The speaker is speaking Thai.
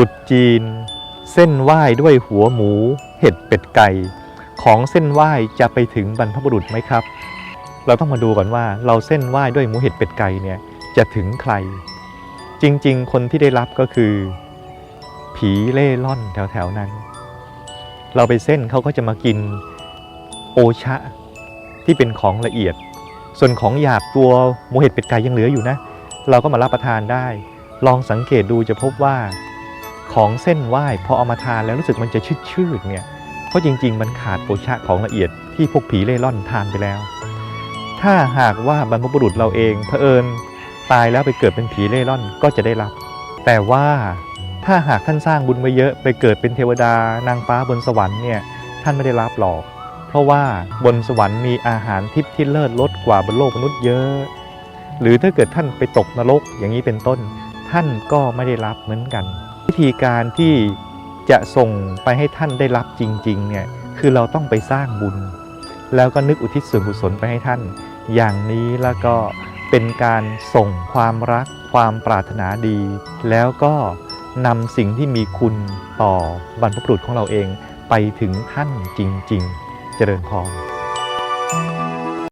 ตรุษจีน เส้นไหว้ด้วยหัวหมู เห็ดเป็ดไก่ ของเส้นไหว้จะไปถึงบรรพบุรุษไหมครับ เราต้องมาดูก่อนว่าเราเส้นไหว้ด้วยหมูเห็ดเป็ดไก่เนี่ยจะถึงใคร จริงๆ คนที่ได้รับก็คือ ผีเล่ร่อนแถวๆนั้น เราไปเส้นเขาก็จะมากินโอชะ ที่เป็นของละเอียด ส่วนของหยาบตัวหมูเห็ดเป็ดไก่ยังเหลืออยู่นะ เราก็มารับประทานได้ ลองสังเกตดูจะพบว่า ของเส้นไหว้พอเอามาทานแล้วรู้สึกมันจะชืดๆเนี่ยเพราะจริง ๆ มันขาดโภชะของละเอียดที่พวกผีเล่ร่อนทานไปแล้ว ถ้าหากว่าบรรพบุรุษเราเองเผอิญตายแล้วไปเกิดเป็นผีเล่ร่อนก็จะได้รับ แต่ว่าถ้าหากท่านสร้างบุญไว้เยอะไปเกิดเป็นเทวดานางฟ้าบนสวรรค์เนี่ยท่านไม่ได้รับหรอก เพราะว่าบนสวรรค์มีอาหารทิพย์ที่เลิศลดกว่าบนโลกมนุษย์เยอะ หรือถ้าเกิดท่านไปตกนรกอย่างนี้เป็นต้น ท่านก็ไม่ได้รับเหมือนกัน ธีการที่จะส่งไปให้ท่านได้รับจริงๆเนี่ยคือเราต้องไปสร้างบุญ แล้วก็นึกอุทิศส่วนกุศลไปให้ท่าน อย่างนี้แล้วก็เป็นการส่งความรัก ความปรารถนาดี แล้วก็นำสิ่งที่มีคุณต่อบรรพบุรุษของเราเองไปถึงท่านจริง ๆ เจริญพร